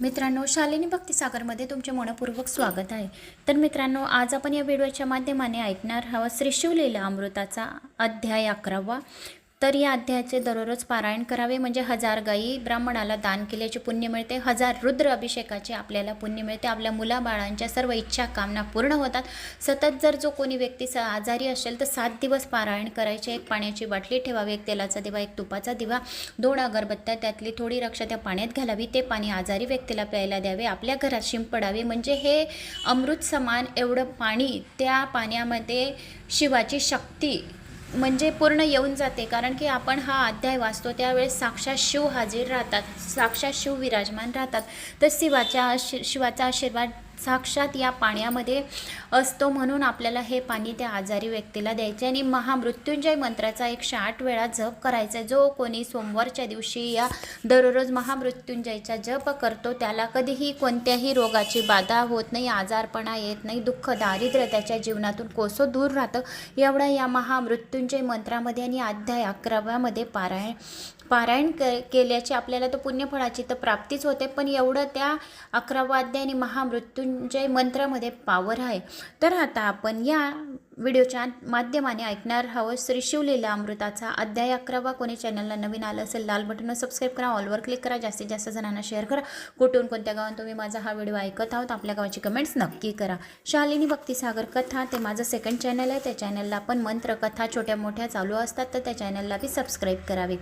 मित्रांनो शालिनी भक्तिसागरमध्ये तुमचे मनपूर्वक स्वागत आहे. तर मित्रांनो आज आपण या व्हिडिओच्या माध्यमाने ऐकणार आहोत श्रीशिवलेला अमृताचा अध्याय अकरावा तर या अध्यायाचे दररोज पारायण करावे. म्हणजे हजार गायी ब्राह्मणाला दान केल्याचे पुण्य मिळते. हजार रुद्र अभिषेकाचे आपल्याला पुण्य मिळते. आपल्या मुलाबाळांच्या सर्व इच्छा कामना पूर्ण होतात. सतत जर जो कोणी व्यक्ती स आजारी असेल तर सात दिवस पारायण करायचे. एक पाण्याची बाटली ठेवावी एक तेलाचा दिवा एक तुपाचा दिवा दोन अगरबत्त्या त्यातली थोडी रक्षा त्या पाण्यात घालावी. ते पाणी आजारी व्यक्तीला प्यायला द्यावे. आपल्या घरात शिंपडावे. म्हणजे हे अमृत समान एवढं पाणी त्या पाण्यामध्ये शिवाची शक्ती म्हणजे पूर्ण येऊन जाते कारण की आपण हा अध्याय वाचतो त्यावेळेस साक्षात शिव हाजीर राहतात साक्षात शिव विराजमान राहतात. तर शिवाच्या आशी शिवाचा आशीर्वाद साक्षात या पाण्यामध्ये असतो म्हणून आपल्याला हे पाणी त्या आजारी व्यक्तीला द्यायचे आणि महामृत्युंजय मंत्राचा एकशे आठ वेळा जप करायचा जो कोणी सोमवारच्या दिवशी या दररोज महामृत्युंजयचा जप करतो त्याला कधीही कोणत्याही रोगाची बाधा होत नाही आजारपणा येत नाही दुःख दारिद्र्य त्याच्या जीवनातून कोसो दूर राहतं. एवढं या महामृत्युंजय मंत्रामध्ये आणि अध्याय अकराव्यामध्ये पारायण पारायण क केल्याची आपल्याला तर पुण्यफळाची तर प्राप्तीच होते पण एवढं त्या अकरावाद्य आणि महामृत्युंजय मंत्रामध्ये पावर आहे. तर आता आपण या व्हिडिओच्या माध्यमाने ऐकणार हवं श्री शिवलेला अमृताचा अध्याय अकरावा कोणी चॅनलला नवीन आलं असेल लाल बटनवर सबस्क्राईब करा ऑलवर क्लिक करा जास्तीत जास्त जणांना शेअर करा. कुठून कोणत्या गावात तुम्ही माझा हा व्हिडिओ ऐकत आहोत आपल्या गावाची कमेंट्स नक्की करा. शालिनी भक्तिसागर कथा ते माझं सेकंड चॅनल आहे. त्या चॅनलला पण मंत्र कथा छोट्या मोठ्या चालू असतात तर त्या चॅनलला बी सबस्क्राईब करावे.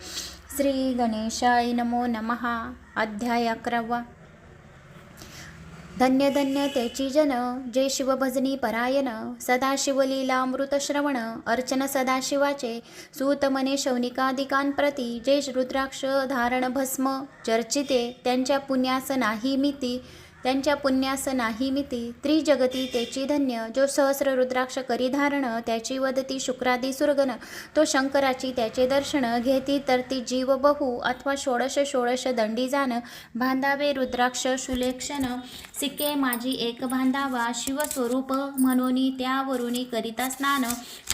श्री गणेशाय नमो नमहा अध्याय अकरावा धन्य धन्य त्याची जन जे शिवभजनी परायण सदा श्रवण अर्चन सदाशिवाचे सूतमने शौनिकादिकांप्रती जे रुद्राक्ष धारण भस्म चर्चिते त्यांच्या पुण्यास नाही मिती त्यांच्या पुण्यास नाही मिती. त्रिजगती त्याची धन्य जो सहस्र रुद्राक्ष करी धारण त्याची वदती शुक्रादी सुरगन तो शंकराची त्याचे दर्शन घेती तर ती जीव बहु अथवा षोडश षोडश दंडी जाण. बांधावे रुद्राक्ष सुलेक्षण सिके माझी एक बांधावा शिवस्वरूप म्हणून त्यावरुनी करिता स्नान.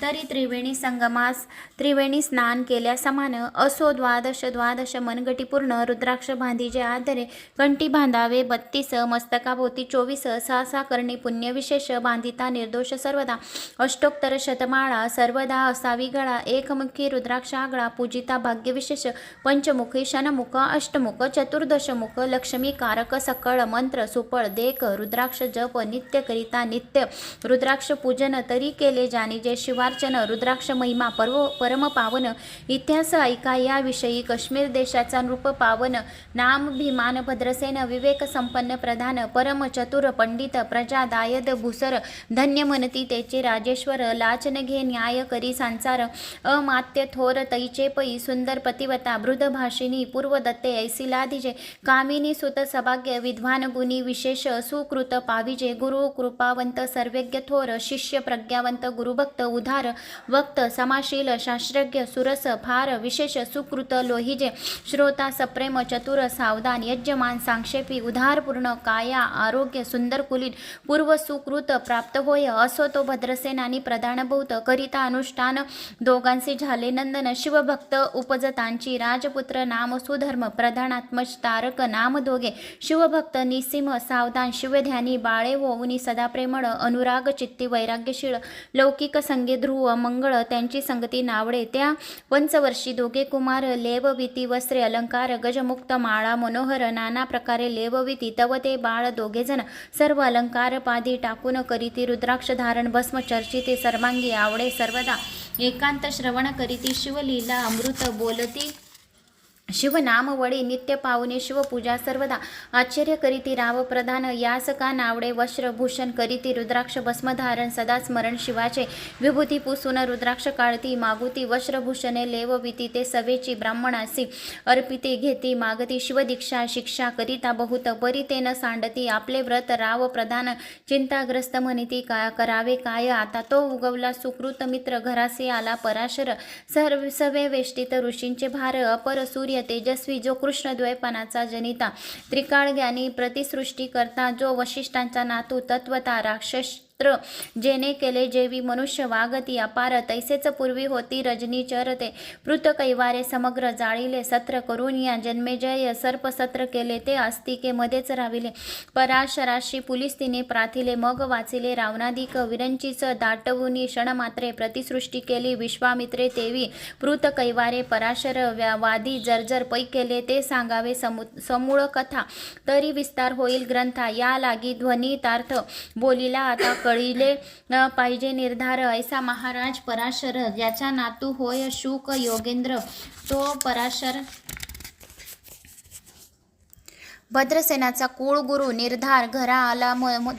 तरी त्रिवेणी संगमास त्रिवेणी स्नान केल्या समान. असो द्वादश द्वादश मनगटीपूर्ण रुद्राक्ष बांधीजे आदरे. कंटी बांधावे बत्तीस मस्तकाभोवती चोवीस सहसा सहा करणे पुण्यविशेष बांधिता निर्दोष सर्वदा. अष्टोत्तर शतमाळा सर्वदा असावी गळा. एकमुखी रुद्राक्ष आगळा पूजिता भाग्यविशेष पंचमुखी शनमुख अष्टमुख चतुर्दशमुख लक्ष्मी कारक सकळ मंत्र सुपळ देख रुद्राक्ष जप नित्य करिता नित्य. रुद्राक्ष पूजन तरी केले जाणे. जे शिवार्चन रुद्राक्ष महिमा पर्व परम पावन. इतिहास ऐका याविषयी काश्मीर देशाचा नृप पावन. नाम भीमान भद्रसेन विवेक संपन्न प्रधान परम चतुर पंडित प्रजा दायद भूसर धन्य म्हणती त्याचे राजेश्वर लाचन घे न्याय करी संसार अमात्य थोर तैचे पै सुंदर पतिवता वृद्ध भाषिनी पूर्व दत्ते ऐसिलाधिजे कामिनी सुत सभाग्य विद्वान गुणी विशेष सुकृत पाविजे गुरु कृपावंत सर्वज्ञ थोर शिष्य प्रज्ञावंत गुरुभक्त उधार वक्त समाशील शास्त्रज्ञ सुरस फार विशेष सुकृत लोहिजे श्रोता सप्रेम चतुर सावधान यजमान सांक्षेपी उधारपूर्ण काया आरोग्य सुंदर कुलीन पूर्व सुकृत प्राप्त होय असो तो भद्रसेन आणि प्रधानभूत करिता अनुष्ठान. दोघांचे झाले नंदन शिवभक्त उपजतांची राजपुत्र नाम सुधर्म प्रधानात्मज तारक नाम दोघे. शिवभक्त निसिंह सावधान शिवध्यानी बाळे होऊनी सदाप्रेमळ अनुराग चित्ती वैराग्यशीळ लौकिक संगे ध्रुव मंगळ त्यांची संगती नावडे. त्या पंचवर्षी दोघे कुमार लेवविती वस्त्रे अलंकार गजमुक्त माळा मनोहर नाना प्रकारे लेवविती तव ते बाळ दोघेजण सर्व अलंकार पादी टाकून करीती रुद्राक्ष धारण भस्म चर्चिते सर्वांगी आवडे सर्वदा एकांत श्रवण करीती शिवलीला अमृत बोलती. शिवनाम वडे नित्य पाहुणे शिवपूजा सर्वदा आश्चर्य करीती राव प्रधान यास का नावडे वस्त्रभूषण करीती रुद्राक्ष भस्मधारण सदा स्मरण शिवाचे. विभूती पुसून रुद्राक्ष काळती मागुती वस्त्रभूषणे लेवविती ते सवेची ब्राह्मणासी अर्पिते घेती मागती शिवदीक्षा शिक्षा करिता बहुत बरी न सांडती आपले व्रत राव प्रधान चिंताग्रस्त म्हणिती का करावे काय आता तो उगवला सुकृत मित्र घरासे आला पराशर सर्व सवे वेष्टित ऋषींचे भार अपर सूर्य तेजस्वी जो कृष्णद्वैपणाचा जनिता त्रिकाळ ज्ञानी प्रतिसृष्टी करता जो वशिष्ठांचा नातू तत्वता राक्षस सूत्र जेने केले जेवी मनुष्य वागती अपार तैसेच पूर्वी होती रजनी चरते पृत कैवारे समग्र जाळीले सत्र करून या जन्मेजय सर्प सत्र केले ते आस्तिके मध्येच राविले पराशराशी पुलिस तिने प्राथिले मग वाचिले रावणादिक विरंचीच दाटवुनी क्षणमात्रे प्रतिसृष्टी केली विश्वामित्रे तेवी पृत कैवारे पराशर वादी जर्जर पै केले ते सांगावे समू समूळ कथा. तरी विस्तार होईल ग्रंथा या लागी ध्वनितार्थ बोलीला आता कळिले पाहिजे निर्धार. ऐसा महाराज पराशर याचा नातू होय शुक योगेंद्र. तो पराशर भद्रसेनाचा कुळगुरु निर्धार घरा आला म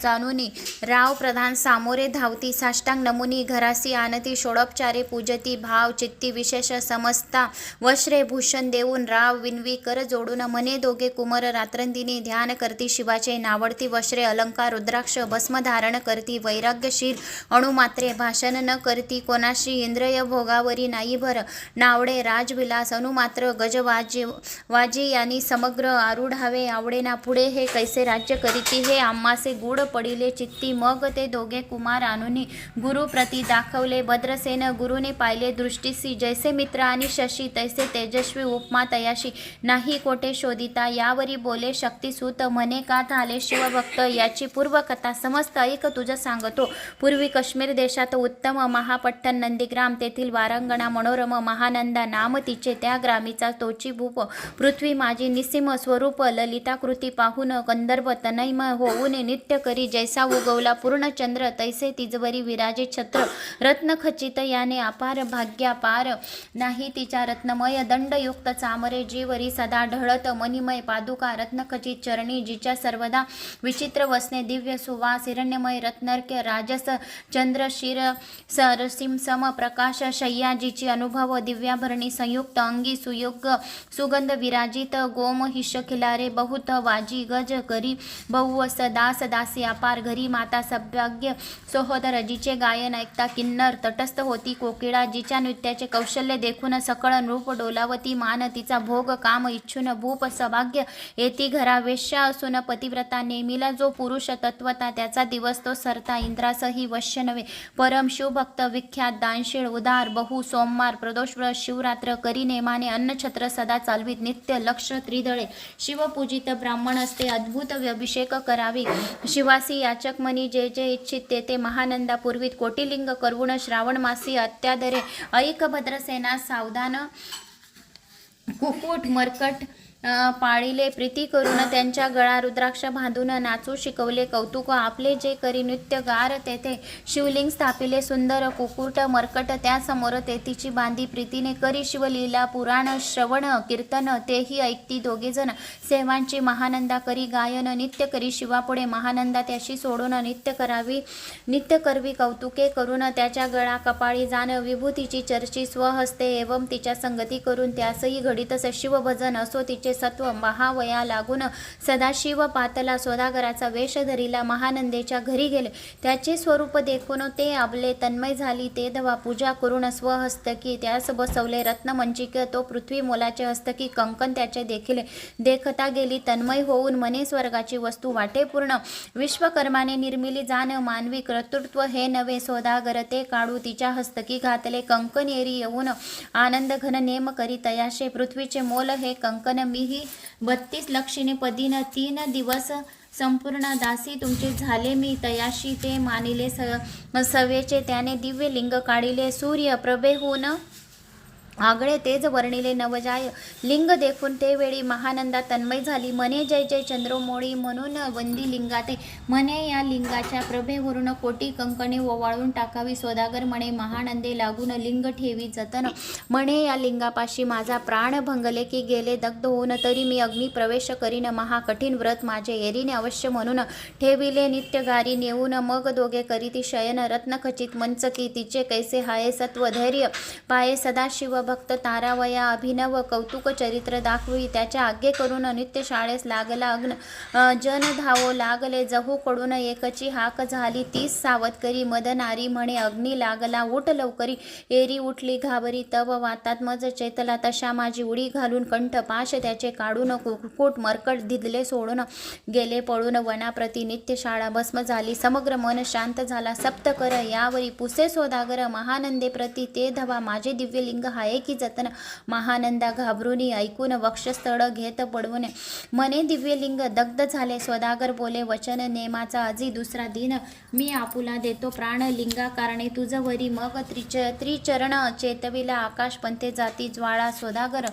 राव प्रधान सामोरे धावती साष्टांग नमुनी घरासी आनती षोडोपचारे पूजती भाव चित्ती विशेष समजता वश्रे भूषण देऊन राव विनवी कर जोडून मने दोघे कुमर रात्रंदिनी ध्यान करती शिवाचे नावडती वश्रे अलंकार रुद्राक्ष भस्म धारण करती वैराग्यशील अणुमात्रे भाषण न करती कोणाशी इंद्रिय भोगावरी नाही भर नावडे राजविलास अनुमात्र गजवाजी वाजी यांनी समग्र आरूढावे आवडेना पुढे हे कैसे राज्य करीती हे आम्हासे गूढ पडिले चित्ती मग ते दोघे कुमार अनुनी गुरुप्रती दाखवले. भद्रसेन गुरुने पाहिले दृष्टीसी. जैसे मित्र आणि शशी तैसे तेजस्वी उपमा तयाशी. नाही कोठे शोधिता? यावरी बोले शक्तिसूत म्हणे का झाले शिवभक्त? याची पूर्वकथा समस्त ऐक तुझं सांगतो. पूर्वी काश्मीर देशात उत्तम महापट्टण नंदीग्राम तेथील वारांगणा मनोरम महानंदा नाम तिचे. त्या ग्रामीचा तोची भूप. पृथ्वी माझी निसीम स्वरूप. ललिताकृती पाहून गंधर्व तनयमय होऊन नित्य करी. जैसा उगव पूर्ण पूर्णचंद्र तैसे तिजवरी विराजे छत्र. रत्नखचित याने अपार भाग्यापार नाही तिच्या रत्नमय दंडयुक्त चामरे जीवरी सदा ढळत. मणिमय पादुका रत्नखचित चरणी जिच्या सर्वदा विचित्र वसने दिव्य सुवास हिरण्यमय रत्नर्क्य राजस चंद्र शिर सरसिम सम प्रकाश शय्याजीची अनुभव दिव्याभरणी संयुक्त अंगी सुयोग सुगंध विराजित गोम हिश खिलारे बहुत वाजी गज करी बहुवस दास दासी अपार घरी माता सभ्याग्य सहोदर जिचे गायन ऐकता किन्नर तटस्थ होती कोकिळा जिच्या नृत्याचे कौशल्य देखून सकळ नृप डोलावती मान तिचा भोग काम इच्छुन भूप सभाग्य येती घरा वेश्या असून पतिव्रता नेमिला जो पुरुष तत्वता त्याचा दिवस तो सरता इंद्रासही वश्य नव्हे. परम शिवभक्त विख्यात दानशीळ उदार बहु सोमवार प्रदोषव्रत शिवरात्र करी नेमाने अन्नछत्र सदा चालवीत नित्य लक्ष त्रिदळे. शिवपूजित ब्राह्मण असते अद्भुत अभिषेक करावी. शिवासी याचक मनी जे जे इच्छित ते ते महानंदा पूर्वीत कोटिलिंग करवून श्रावण मासी अत्यादरे ऐक भद्रसेना सावधान कुकुट मरकट पाळीले प्रीती करून त्यांच्या गळा रुद्राक्ष बांधून नाचू शिकवले कौतुक. आपले जे करी नृत्य गार तेथे शिवलिंग स्थापिले सुंदर कुकुट मरकट त्यासमोर तेथीची बांधी प्रीतीने करी शिवलीला पुराण श्रवण कीर्तन तेही ऐकती दोघेजण सेवांची महानंदा करी गायन नित्य करी शिवापुढे महानंदा त्याशी सोडून नित्य करावी नित्य करवी कौतुके करून त्याच्या गळा कपाळी जाण विभूतीची चर्ची स्वहस्ते एवं तिच्या संगती करून त्यासही घडीतच शिवभजन असो तिचे सत्व महावया लागून सदाशिव पातला सोदागराचा वेश धरिला महानंदेच्या घरी गेले. त्याचे स्वरूप देखून ते आबले तन्मय झाली. ते दवा पूजा करून स्वहस्तकी त्यास बसवले. रत्नमंचिक तो पृथ्वी मोलाचे हस्तकी कंकन त्याचे देखिले. देखता गेली तन्मय होऊन मने स्वर्गाची वस्तू वाटेपूर्ण विश्वकर्माने निर्मिली जाण मानवी कर्तृत्व हे नवे सोदागर ते काढू तिच्या हस्तकी घातले. कंकन येरी येऊन आनंद घन नेम करी तयाशे पृथ्वीचे मोल हे कंकन मी मीही बत्तीस लक्षणे पदीन तीन दिवस संपूर्ण दासी तुमचे झाले. मी तयाशी ते मानिले स सवेचे त्याने दिव्य लिंग काढिले. सूर्य प्रभेहून आगळे तेज वर्णिले नवजाय. लिंग देखून ते वेळी महानंदा तन्मय झाली. मने जय जय चंद्रमोळी म्हणून वंदी लिंगाते. म्हणे या लिंगाच्या प्रभेवरून कोटी कंकणे ओवाळून टाकावी सोदागर म्हणे. महानंदे लागून लिंग ठेवी जतन. म्हणे या लिंगापाशी माझा प्राण भंगले की गेले दग्ध होऊन तरी मी अग्नी प्रवेश करीन. महाकठीण व्रत माझे एरीने अवश्य म्हणून ठेविले. नित्य गारी नेऊन मग दोघे करीती शयन. रत्नखचित मंचकी तिचे कैसे हाये सत्व धैर्य पाये सदाशिव भक्त तारावया अभिनव कौतुक चरित्र दाखवी त्याच्या आज्ञे करून अनित्य शाळेस लागला अग्न. जन धावो लागले जहू कडून एकची हाक झाली तीस सावधकरी मदनारी म्हणे अग्नी लागला उठ लवकरी. एरी उठली घाबरी तव वातात मज चेतला तशा माझी उडी घालून कंठ पाश त्याचे काढून कुकुट मरकट धिदले सोडून गेले पळून. वनाप्रती नित्य शाळा भस्म झाली समग्र मन शांत झाला सप्त कर यावरी पुसे सोदागर महानंदे प्रती ते धवा माझे दिव्यलिंग हाये की जतन महानंदा घाबरुनी ऐकून वक्षस्थळ घेत पडवून मने दिव्यलिंग दग्ध झाले. स्वदागर बोले वचन नेमाचा आजी दुसरा दिन. मी आपुला देतो प्राण लिंगा कारणे तुझ वरी मग त्रिच त्रिचरण चेतविला आकाश पंथे जाती ज्वाळा. स्वदागर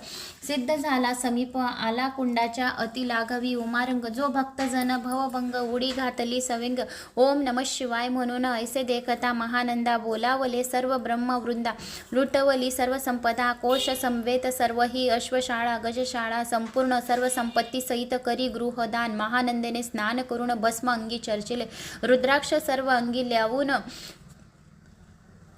सिद्ध झाला समीप आला कुंडाच्या अति लाघवी उमारंग. जो भक्तजन भवभंग उडी घातली सविंग. ओम नम शिवाय म्हणून ऐसे देखता महानंदा बोलावले सर्व ब्रह्मवृंदा लुटवली सर्व संपदा कोश संवेत सर्व ही अश्वशाळा गजशाळा संपूर्ण सर्व संपत्ती सहित करी गृहदान महानंदेने स्नान करून भस्म अंगी चर्चिले. रुद्राक्ष सर्व अंगी ल्यावून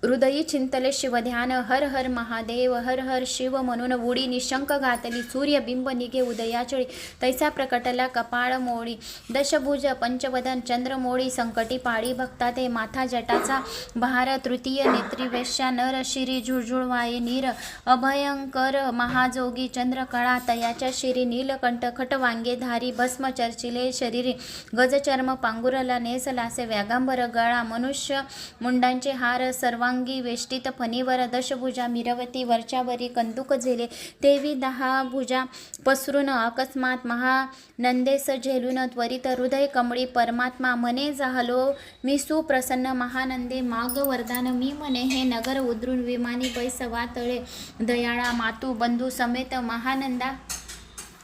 हृदयी चिंतले शिवध्यान हर हर महादेव हर हर शिव म्हणून उडी निशंक घातली. सूर्यबिंब निघे उदयाचळी तैसा प्रकटला कपाळ मोळी दशभुज पंचवदन चंद्रमोळी संकटी पाळी भक्ता ते माथा जटाचा भार तृतीय नेत्री वेश्या नर शिरी झुळझुळवाये नीर अभयंकर महाजोगी चंद्रकळा तयाच्या शिरी नीलकंठ खटवांगे धारी भस्म चर्चिले शरीरी गजचर्म पांगुरला नेसलासे व्यागांबर गळा मनुष्य मुंडांचे हार सर्वांगी वेष्टित फणीवर दशभुजा मिरवती वरच्यावरी कंदुक झेले तेवी दहा भुजा पसरून अकस्मात महानंदेस झेलून त्वरित हृदय कमळी परमात्मा मने झालो मी सुप्रसन्न महानंदे माग वरदान मी म्हणे हे नगर उद्रून विमानी बैसवा तळे दयाळा मातू बंधू समेत महानंदा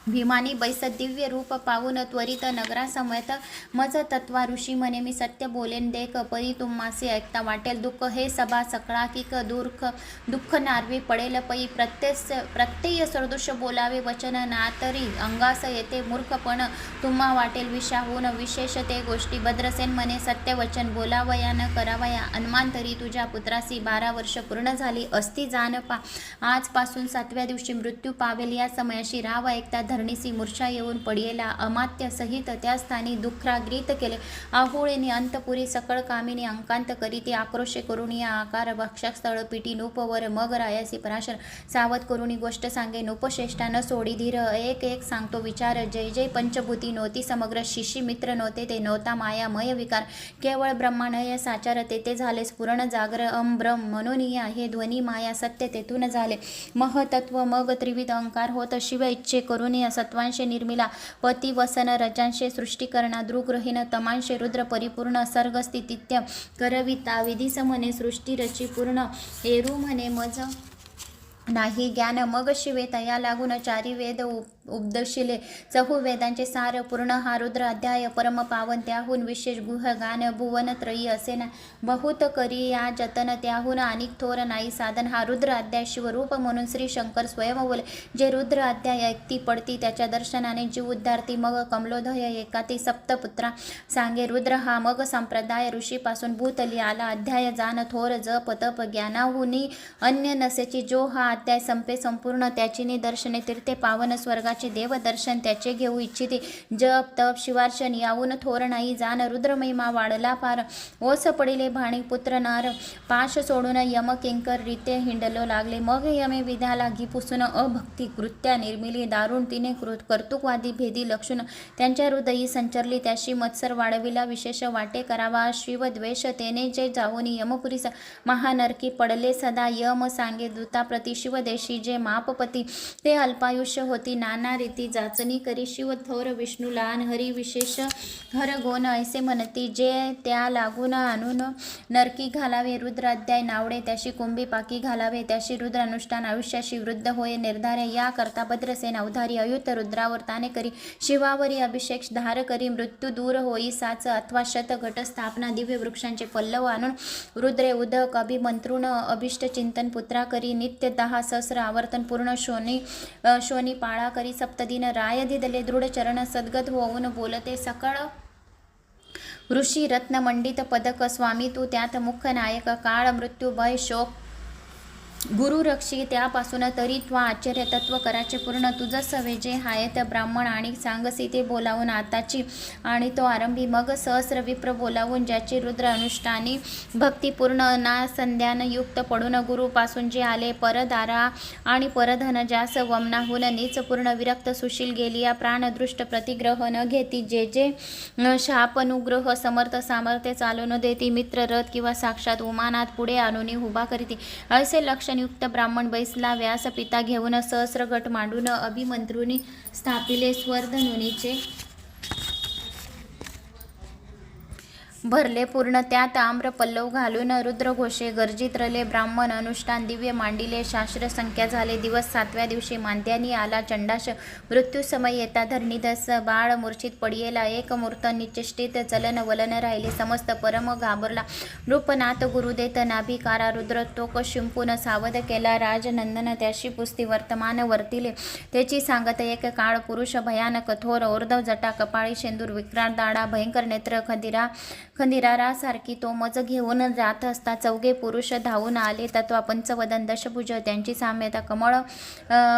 भीमानी बैस दिव्य रूप पाहून त्वरित नगरासमेत मज तत्वा ऋषी म्हणे मी सत्य बोलेन देख परी तुम्हासी ऐकता वाटेल दुःख हे सभा सकळा किक दुर्ख दुःख नारवी पडेल पै प्रत्येस प्रत्यय सदृश बोलावे वचन ना तरी अंगास येते मूर्खपण तुम्हा वाटेल विषाहून विशेष ते गोष्टी भद्रसेन म्हणे सत्य वचन बोलावया न करावया अनुमान तरी तुझ्या पुत्रासी बारा वर्ष पूर्ण झाली असती जाण पा आजपासून सातव्या दिवशी मृत्यू पावेल या समयाशी राव ऐकता धरणीसी मूर्छा येऊन पडियेला अमात्य सहित त्या स्थानी दुःखराग्रीत केले. आहुळेने अंतपुरी सकळ कामिनी अंकांत करीते आक्रोशे करुणी आकार भक्षस्थळ पिटी नूपवर मग रायासी पराशर. सावध करुणी गोष्ट सांगे नूपश्रेष्ठा न सोडी धीर. एक एक सांगतो विचार जय जय पंचभूती नव्हती समग्र शिशी मित्र नव्हते ते नव्हता मायामय विकार. केवळ ब्रह्मानय साचार तेथे झाले स्फुरण जागर. अम ब्रह्म म्हणून हे ध्वनी माया सत्य तेथून झाले. महतत्व मग त्रिविध अंकार होत शिव इच्छे करून या सत्वांशे निर्मिला पती वसन रजांशे सृष्टीकरणा दृग्रहीन तमांशे रुद्र परिपूर्ण सर्गस्थितित्य करविता विधी म्हणे सृष्टी पूर्ण म्हणे मज नाही ज्ञान मग शिवे तया लागून चारी वेद उप उपदशिले. चहु वेदांचे सार पूर्ण हा रुद्र अध्याय परम पावन त्याहून विशेष गुह गान भुवन त्रयी असे ना. बहुत करी या जतन त्याहून अनेक थोर नाही साधन. हा रुद्र अध्याय शिवरूप म्हणून श्री शंकर स्वयं जे रुद्र अध्याय ऐकती पडती त्याच्या दर्शनाने जीव उद्धारती. मग कमलोदय एकाती सप्तपुत्रा सांगे रुद्र हा मग संप्रदाय ऋषीपासून भूतली आला अध्याय जान थोर जप तप ज्ञानाहुनी अन्य नसेची. जो हा अध्याय संपे संपूर्ण त्याची निदर्शने तीर्थे पावन स्वर्गाचे देवदर्शन त्याचे घेऊ इच्छिते. जप तप शिवार्चन याहून थोर नाही जाण रुद्रमहिमा वाढला पार ओस पडिले भाणी पुत्र नार. पाश सोडून यम किंकर रीते हिंडलो लागले. मग यमे विधाला घी पुसून अभक्ती कृत्या निर्मिली. दारुण तिने कृत कर्तुकवादी भेदी लक्षण त्यांच्या हृदयी संचरली. त्याशी मत्सर वाढविला. विशेष वाटे करावा. शिवद्वेष तेने जे जाऊन यमपुरीस महानरकी पडले सदा. यम सांगे दूताप्रती शिवदेशी जे मापपती. ते अल्पायुष्य होती. नाना रीती जाचणी करी शिव थोर विष्णू लहान हरी विशेष हर गोन ऐसे म्हणती जे त्या लागून आणून नरकी घालावे रुद्राध्याय नावडे त्याशी कुंभी पाकी घालावे त्याशी रुद्र अनुष्ठान आयुष्याशी वृद्ध होय निर्धारे या करता भद्रसेन अवधारी अयुत रुद्रावर ताने करी शिवावरी अभिषेक धार करी मृत्यू दूर होई साच अथवा शत घट स्थापना दिव्य वृक्षांचे पल्लव आणून रुद्रे उदक अभिमंत्रुण अभिष्ट चिंतन पुत्रा करी नित्य दहा सहस्र आवर्तन पूर्ण शोनी शोनी पाळा करी सप्तदिन राय दिदले दृढ चरण सद्गत होऊन बोलते सकळ ऋषी रत्नमंडित पदक स्वामी तू त्यात मुख्य नायक काळ मृत्यू भय शोक गुरु रक्षी त्यापासून तरी त्वा आश्चर्य तत्व कराचे पूर्ण. तुझं सवे जे हाय त्या ब्राह्मण आणि सांगसी ते बोलावून आताची आणि तो आरंभी मग सहस्र विप्र बोलावून ज्याची रुद्र अनुष्ठानी भक्तिपूर्ण ना संध्यान युक्त पडून गुरुपासून जे आले परदारा आणि परधन ज्यास वमनाहून नीच पूर्ण विरक्त सुशील गेली या प्राणदृष्ट प्रतिग्रह न घेती जे जे शापनुग्रह समर्थ सामर्थ्य चालून देती मित्र रथ किंवा साक्षात उमानात पुढे आणून उभा करीती. असे लक्षणयुक्त ब्राह्मण बैसला व्यास पिता घेऊन सहस्र गट मांडून अभिमंत्रुनी स्थापिले स्वर्धनुनीचे भरले. पूर्ण त्यात आम्र पल्लव घालून रुद्रघोषे गर्जित रले. ब्राह्मण अनुष्ठान दिव्य मांडिले. शास्त्र संख्या झाले. दिवस सातव्या दिवशी मांद्यानी आला चंडाश. मृत्यू समय येता धरणीधस बाळ मूर्छित पडियेला. एक मूर्त निचेष्टित चलन वलन राहिले. समस्त परम घाबरला. नृपनाथ गुरुदेत नाभिकारा. रुद्र तोक शिंपून सावध केला. राजनंदन त्याशी पुस्ती वर्तमान वर्तिले. त्याची सांगत एक काळ पुरुष भयानक थोर ओर्धव जटा कपाळी शेंदूर विक्रांत दाडा भयंकर नेत्र खदिरा खंदिरारासारखी तो मज घेऊन जात असता चौघे पुरुष धावून आले तत्वा पंचवदन दशभुज त्यांची साम्यता कमळ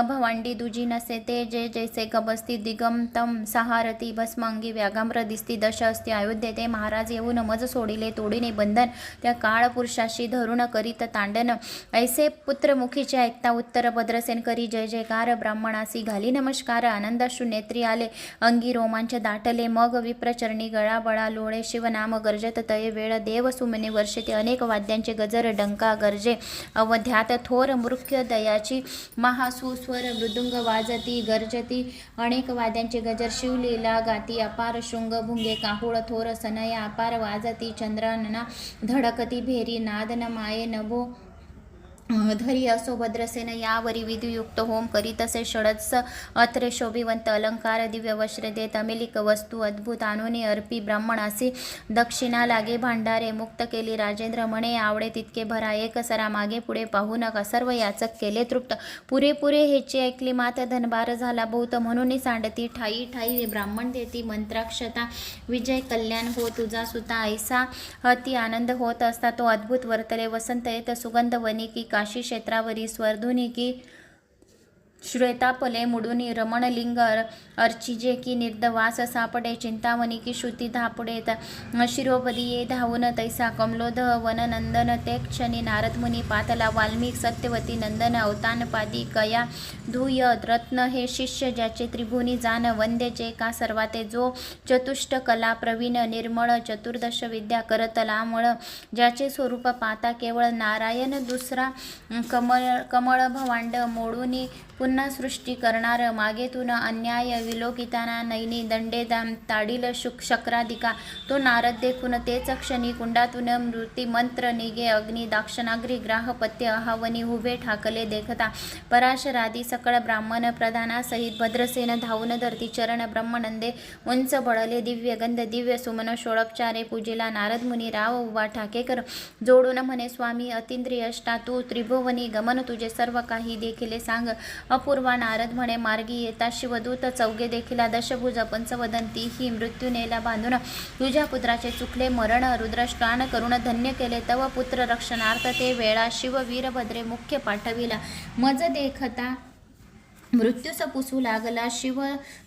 भवांडी दुजी नसे ते जे जैसे गबस्ती दिगमतम सहारती भस्मांगी व्याघाम्र दिसती दश असती अयोध्ये ते महाराज येऊन मज सोडिले तोडीने बंधन त्या काळ पुरुषाशी धरुण करीत तांडन. ऐसे पुत्रमुखीचे ऐकता उत्तर भद्रसेन करी जय जयकार ब्राह्मणासी घाली नमस्कार आनंदाश्रू नेत्री आले अंगी रोमांच दाटले मग विप्रचरणी गळाबळा लोळे शिवनाम गर्जत तये वेळ देव सुमने वर्षते अनेक वाद्यांचे गजर डंका गरजे. अवध्यात थोर मृख्य दयाची महासुस्वर मृदुंग वाजती गर्जती. अनेक वाद्यांचे गजर शिवलीला गाती. अपार शृंग भुंगे काहुळ थोर सनया अपार वाजती चंद्रानना धडकती. भेरी नादन माये नभो. धरी असो भद्रसेन यावरी विधियुक्त होम करीत असे षडस अत्रे शोभिवंत अलंकार दिव्य वस्त्र देत अमेलिक वस्तू अद्भुत आणूनी अर्पी ब्राह्मण असे दक्षिणा लागे भांडारे मुक्त केली राजेंद्र म्हणे आवडे तितके भरा एक सरा मागे पुढे पाहू नका. सर्व याचक केले तृप्त. पुरेपुरे हेची ऐकली मात धनभार झाला बहुत म्हणून सांडती ठाई ठाई ब्राह्मण देती मंत्राक्षता. विजय कल्याण हो तुझा सुता ऐसा अति आनंद होत असता तो अद्भुत वर्तले वसंत येत सुगंध वनिकी काशी क्षेत्रावरील स्वर्धुनी की श्वेतापले मुडुनी रमणलिंगर अर्चिजे की निर्दवास सापडे चिंतामणी की श्रुती धापडे त- शिरोपदी ये धावून तैसा कमलोध वननंदन ते क्षणी नारदमुनी पातला वाल्मिक सत्यवती नंदन अवतानपादी कया धूय रत्न हे शिष्य ज्याचे त्रिभुनी जान वंद्य जे का सर्वाते जो चतुष्ट कला प्रवीण निर्मळ चतुर्दश विद्या करतलामळ ज्याचे स्वरूप पाता केवळ नारायण दुसरा कमळ कमळ भवांड मोडूनी पुन्हा सृष्टी करणार मागेतून अन्याय विलोकिताना नैनी दंडे दाम ताडील शुक शक्रादिका तो नारद देखून तेच क्षणी कुंडातून मृती मंत्र निगे अग्नी दाक्षणाग्री ग्राहपत्य अहावनी उभे ठाकले देखता पराशरादी सकळ ब्राह्मण प्रधानासहित भद्रसेन धावून धरती चरण ब्रह्मनंदे उंच बळले दिव्य गंध दिव्य सुमन षोळपचारे पूजेला नारद मुनी राव उभा ठाकेकर जोडून म्हणे स्वामी अतिंद्रिय अष्टा तू त्रिभुवनी गमन तुझे सर्व काही देखिले सांग अपूर्वा नारद म्हणे मार्गी येता शिवदूत चौघे देखील दशभुज पंचवदंती ही मृत्यूनेला बांधून तुझ्या पुत्राचे चुकले मरण रुद्रष्टान करून धन्य केले तव पुत्र रक्षणार्थ ते वेळा शिव वीरभद्रे मुख्य पाठविला. मज देखता मृत्यूस पुसू लागला. शिव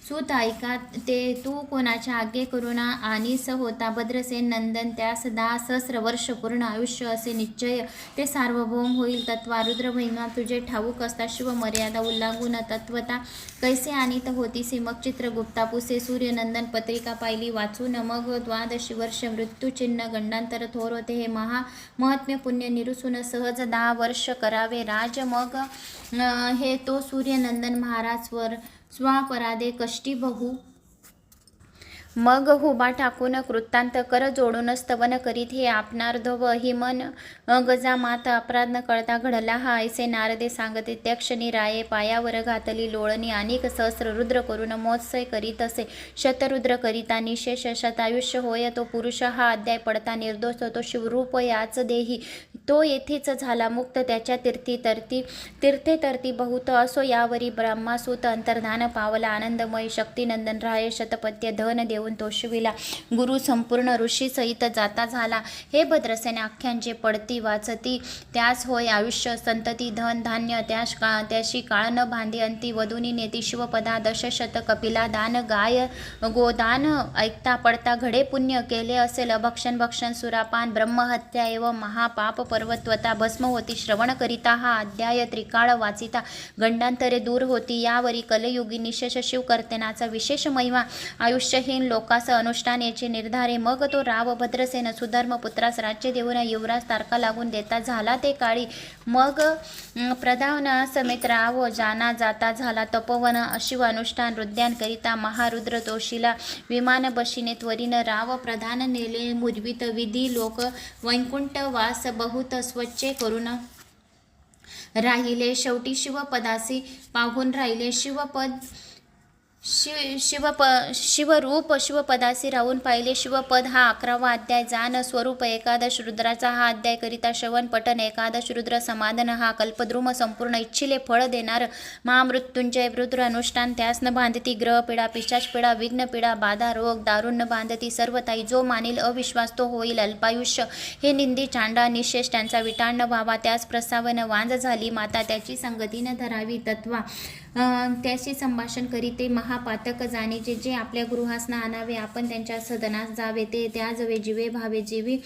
सुत ऐका ते तू कोणाच्या आज्ञे करुणा स होता? भद्रसेन नंदन त्यास दहा सहस्र वर्ष पूर्ण आयुष्य असे निश्चय. ते सार्वभौम होईल तत्वा. रुद्र महिमा तुझे ठाऊक असता. शिव मर्यादा उल्लांघून तत्वता कैसे आणीत होती? मग चित्रगुप्ता पुसे. सूर्यनंदन पत्रिका पाहिली. वाचून मग द्वादशी वर्ष मृत्यूचिन्ह गंडांतर थोर होते. हे महा महात्म्य पुण्य निरुसून सहज दहा वर्ष करावे. राज मग हे तो सूर्यनंदन महाराज स्वर स्वापराधे कष्टी बहु मग हुबा टाकून कृत्तांत कर जोडून स्तवन करीत हे आपणार धव हिमन गजामात अपराध न कळता घडला हा ऐसे नारदे सांगते त्या क्षणी राये पायावर घातली लोळणी अनेक सहस्र रुद्र करून मोत्सय करीत असे. शतरुद्र करिता निशेष शतायुष्य होय तो पुरुष हा अध्याय पडता निर्दोष तो शिवरूप याच देही तो येथेच झाला मुक्त त्याच्या तीर्थी तरती तीर्थे तरती बहुत असो यावरी ब्रह्मासूत अंतर्धान पावला आनंदमय शक्तिनंदन राय शतपत्य धन देव देऊन तोषविला गुरु संपूर्ण ऋषीसहित जाता झाला. हे भद्रसेने आख्यांचे पडती वाचती त्यास होय आयुष्य संतती धन धान्य त्यास का त्याशी काळ न बांधी अंती वधुनी नेती शिवपदा दशशत कपिला दान गाय गोदान ऐकता पडता घडे पुण्य केले असेल भक्षण भक्षण सुरापान ब्रह्महत्या एव महापाप पर्वत्वता भस्म होती श्रवण करिता हा अध्याय त्रिकाळ वाचिता गंडांतरे दूर होती यावरी कलयुगी निशेष शिवकर्तनाचा विशेष महिमा आयुष्यहीन लोकास अनुष्ठान याचे निर्धारे मग तो राव भद्रसेन सुधर्म पुत्रास राज्य देऊन युवराज तारका लागून देता झाला ते काळी. मग अं, प्रधाना समेत राव जाना जाता झाला तपोवन अशिव अनुष्ठान रुद्यान करिता महारुद्र तोशीला विमान बशीने त्वरीन राव प्रधान नेले मुर्वित विधी लोक वैकुंठ वास बहुत स्वच्छ करून राहिले. शेवटी शिवपदासी पाहून राहिले. शिवपद शिव शिवप शिवरूप शिवपदासी राहून पाहिले. शिवपद हा अकरावा अध्याय. जान स्वरूप एकादश रुद्राचा हा अध्याय करिता श्रवण पठन एकादश रुद्र समाधान हा कल्पद्रुम संपूर्ण इच्छिले फळ देणार. महामृत्युंजय रुद्र अनुष्ठान त्यास न बांधती ग्रह पिढा पिशाच पिढा विघ्न पिढा बाधा रोग दारुण न बांधती सर्वताई जो मानील अविश्वास तो होईल अल्पायुष्य. हे निंदी चांडा निशेष त्यांचा विटांड व्हावा त्यास प्रस्तावन वांज झाली माता त्याची संगती न धरावी तत्वा. त्याशी संभाषण करी ते महापातक जाणे जे आपल्या गृहासना आणावे आपण त्यांच्या सदनास जावे ते त्याजवे जीवे भावे जीवी.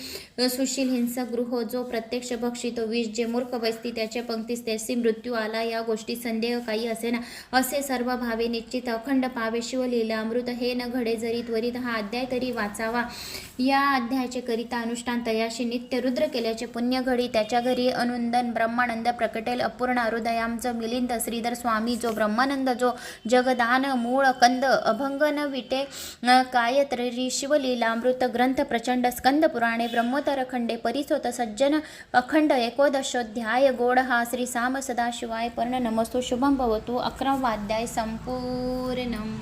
सुशील हिंसक गृह जो प्रत्यक्ष बक्षितो विष जे मूर्ख बसती त्याच्या पंक्तीस त्याची मृत्यू आला या गोष्टी संदेह काही असेना. असे सर्व भावे निश्चित अखंड पावे शिवलीला अमृत हे न घडे जरी त्वरित हा अध्याय तरी वाचावा. या अध्यायाचे करिता अनुष्ठान तयाशी नित्य रुद्र केल्याचे पुण्यघडी त्याच्या घरी अनुंदन ब्रह्मानंद प्रकटेल अपूर्ण हृदयामचं मिलिंद श्रीधर स्वामी जो ब्रह्मानंद जो जगदान मूळ कंद अभंगन विटे अं, काय शिवलीलामृत ग्रंथ प्रचंड स्कंद पुराणे ब्रह्मोत्तर खंडे परिसोत सज्जन अखंड एकोदशोध्याय गोड हा श्री साम सदाशिवाय पर्ण नमस्तु शुभम भवतु अकरावाध्याय संपूर्णम.